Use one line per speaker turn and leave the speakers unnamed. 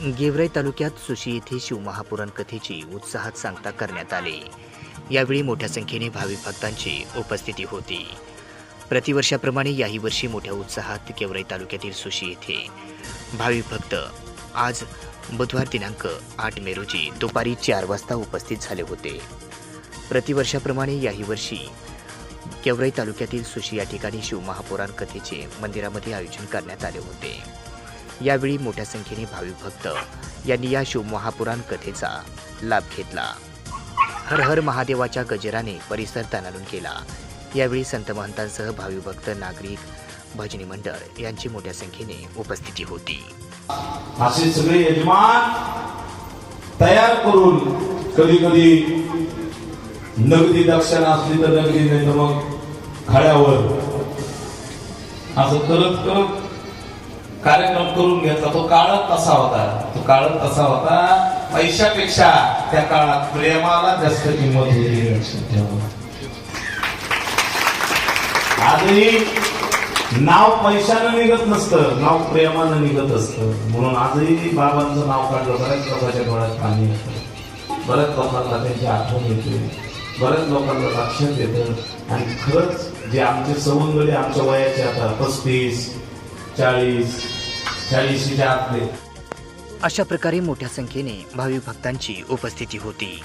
गेवराई तालुक्यात सुशी येथे शिवमहापुराण कथेची उत्साहात सांगता करण्यात आली. यावेळी मोठ्या संख्येने भाविक भक्तांची उपस्थिती होती. प्रतिवर्षाप्रमाणे याही वर्षी मोठ्या उत्साहात गेवराई तालुक्यातील सुशी येथे भाविक भक्त आज बुधवार दिनांक आठ मे रोजी दुपारी चार वाजता उपस्थित झाले होते. प्रतिवर्षाप्रमाणे याही वर्षी गेवराई तालुक्यातील सुशी या ठिकाणी शिवमहापुराण कथेचे मंदिरामध्ये आयोजन करण्यात आले होते. यावेळी मोठ्या संख्येने भाविक भक्त यांनी या शिवमहापुराण कथेचा लाभ घेतला. हर हर महादेवाच्या गजराने परिसर तणारून केला. यावेळी संत महंतांसह भाविक भक्त नागरिक भजनी मंडळ यांची मोठ्या संख्येने उपस्थिती होती.
असे सगळे यजमान तयार करून कधी कधी नगदी दक्षिण असली तर नगदी नाही तर मग खड्यावर असं करत करत कार्यक्रम करून घेतला. तो काळच तसा होता. तो काळच तसा होता. पैशापेक्षा त्या काळात प्रेमाला जास्त किंमत होती. लक्षात ठेवा आजही नाव पैशानं निघत नसतं. नाव प्रेमानं निघत असतं. म्हणून आजही बाबांचं नाव काढलं. बऱ्याच लोकांच्या डोळ्यात पाणी येतं. बऱ्याच लोकांना त्यांची आठवण येते. बऱ्याच लोकांना लक्षात येतं. आणि खरंच जे आमचे सवंगडे आमच्या वयाचे आता पस्तीस चाळीस चाळीशीच्या आतले
अशा प्रकारे मोठ्या संख्येने भाविक भक्तांची उपस्थिती होती.